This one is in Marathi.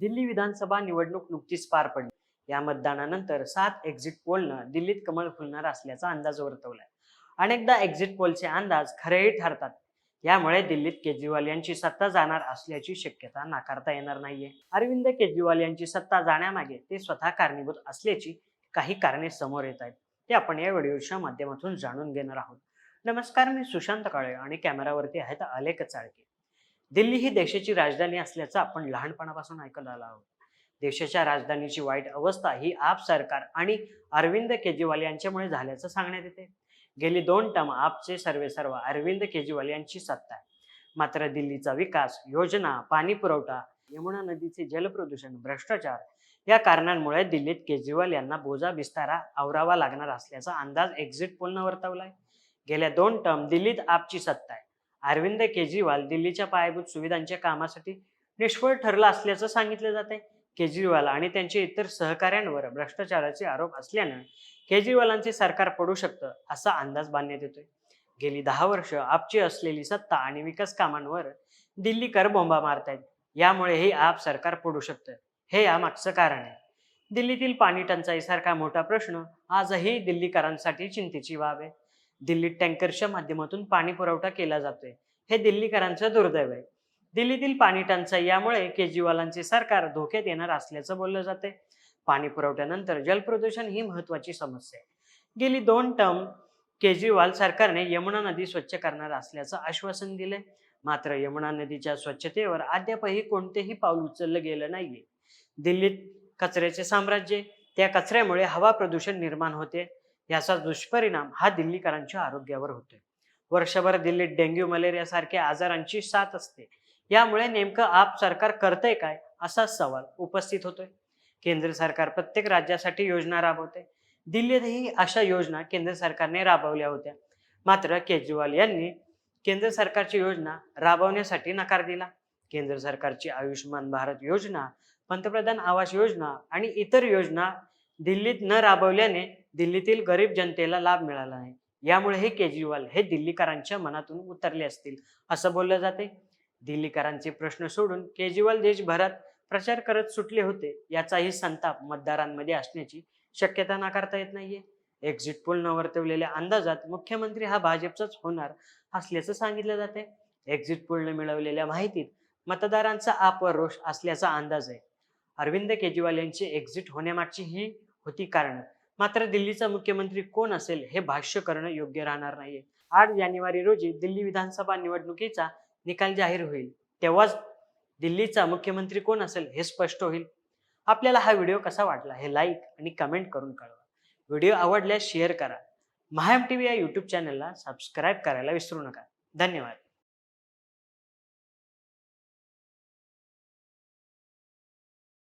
दिल्ली विधानसभा निवडणूक नुकतीच पार पडली. या मतदानानंतर सात एक्झिट पोलनं दिल्लीत कमळ फुलणार असल्याचा अंदाज वर्तवलाय. अनेकदा एक्झिट पोलचे अंदाज खरेही ठरतात. यामुळे दिल्लीत केजरीवाल यांची सत्ता जाणार असल्याची शक्यता नाकारता येणार नाहीये. अरविंद केजरीवाल यांची सत्ता जाण्यामागे ते स्वतः कारणीभूत असल्याची काही कारणे समोर येत आहेत. ते आपण या व्हिडिओच्या माध्यमातून जाणून घेणार आहोत. नमस्कार मी सुशांत काळे आणि कॅमेरावरती आहेत आलेख चाळके. दिल्ली ही देशाची राजधानी असल्याचं आपण लहानपणापासून ऐकत आलो आहोत. देशाच्या राजधानीची वाईट अवस्था ही आप सरकार आणि अरविंद केजरीवाल यांच्यामुळे झाल्याचं सांगण्यात येते. गेली दोन टर्म आपचे सर्वे सर्व अरविंद केजरीवाल यांची सत्ता आहे. मात्र दिल्लीचा विकास योजना पाणी पुरवठा यमुना नदीचे जलप्रदूषण भ्रष्टाचार या कारणांमुळे दिल्लीत केजरीवाल यांना बोजा बिस्तारा आवरावा लागणार असल्याचा अंदाज एक्झिट पोलनं वर्तवलाय. गेल्या दोन टर्म दिल्लीत आपची सत्ता आहे. अरविंद केजरीवाल दिल्लीच्या पायाभूत सुविधांच्या कामासाठी निष्फळ ठरला असल्याचं सांगितलं जात आहे केजरीवाल आणि त्यांच्या इतर सहकाऱ्यांवर भ्रष्टाचाराचे आरोप असल्यानं केजरीवालांचे सरकार पडू शकतं असा अंदाज बांधण्यात येतोय. गेली दहा वर्ष आपची असलेली सत्ता आणि विकास कामांवर दिल्लीकर बोंबा मारतायत. यामुळे हे आप सरकार पडू शकतं. हे यामागचं कारण आहे. दिल्लीतील पाणी टंचाईसारखा मोठा प्रश्न आजही दिल्लीकरांसाठी चिंतेची बाब आहे. दिल्लीत टँकरच्या माध्यमातून पाणी पुरवठा केला जातोय. हे दिल्लीकरांचं दुर्दैव आहे. दिल्लीतील पाणी टंचाई यामुळे केजरीवालांचे सरकार धोक्यात येणार असल्याचं बोललं जाते पाणी पुरवठ्यानंतर जलप्रदूषण ही महत्वाची समस्या आहे. गेली दोन टर्म केजरीवाल सरकारने यमुना नदी स्वच्छ करणार असल्याचं आश्वासन दिलंय. मात्र यमुना नदीच्या स्वच्छतेवर अद्यापही कोणतेही पाऊल उचललं गेलं नाहीये. दिल्लीत कचऱ्याचे साम्राज्य त्या कचऱ्यामुळे हवा प्रदूषण निर्माण होते. याचा दुष्परिणाम हा दिल्लीकरांच्या आरोग्यावर होतोय. वर्षभर दिल्लीत डेंग्यू मलेरिया सारख्या आजारांची साथ असते. यामुळे नेमकं आप सरकार करतंय काय असा सवाल उपस्थित होतोय. केंद्र सरकार प्रत्येक राज्यासाठी योजना राबवते. दिल्लीतही अशा योजना केंद्र सरकारने राबवल्या होत्या. मात्र केजरीवाल यांनी केंद्र सरकारची योजना राबवण्यासाठी नकार दिला. केंद्र सरकारची आयुष्यमान भारत योजना पंतप्रधान आवास योजना आणि इतर योजना दिल्लीत न राबवल्याने दिल्लीतील गरीब जनतेला लाभ मिळाला नाही. यामुळे हे केजरीवाल हे दिल्लीकरांच्या मनातून उतरले असतील असं बोललं जाते. दिल्लीकरांचे प्रश्न सोडून केजरीवाल देशभरात प्रचार करत सुटले होते याचाही संताप मतदारांमध्ये असण्याची शक्यता नाकारता येत नाहीये. एक्झिट पोल न वर्तवलेल्या अंदाजात मुख्यमंत्री हा भाजपचाच होणार असल्याचं सांगितलं जाते एक्झिट पोलने मिळवलेल्या माहितीत मतदारांचा आपवर रोष असल्याचा अंदाज आहे. अरविंद केजरीवाल यांची एक्झिट होण्यामागची ही होती कारण. मात्र दिल्लीचा मुख्यमंत्री कोण असेल हे भाष्य करणं योग्य राहणार नाहीये. आठ जानेवारी रोजी दिल्ली विधानसभा निवडणुकीचा निकाल जाहीर होईल. तेव्हाच दिल्लीचा मुख्यमंत्री कोण असेल हे स्पष्ट होईल. आपल्याला हा व्हिडिओ कसा वाटला हे लाईक आणि कमेंट करून कळवा. व्हिडिओ आवडल्यास शेअर करा. महाम टी व्ही या यूट्यूब चॅनलला सबस्क्राईब करायला विसरू नका. धन्यवाद.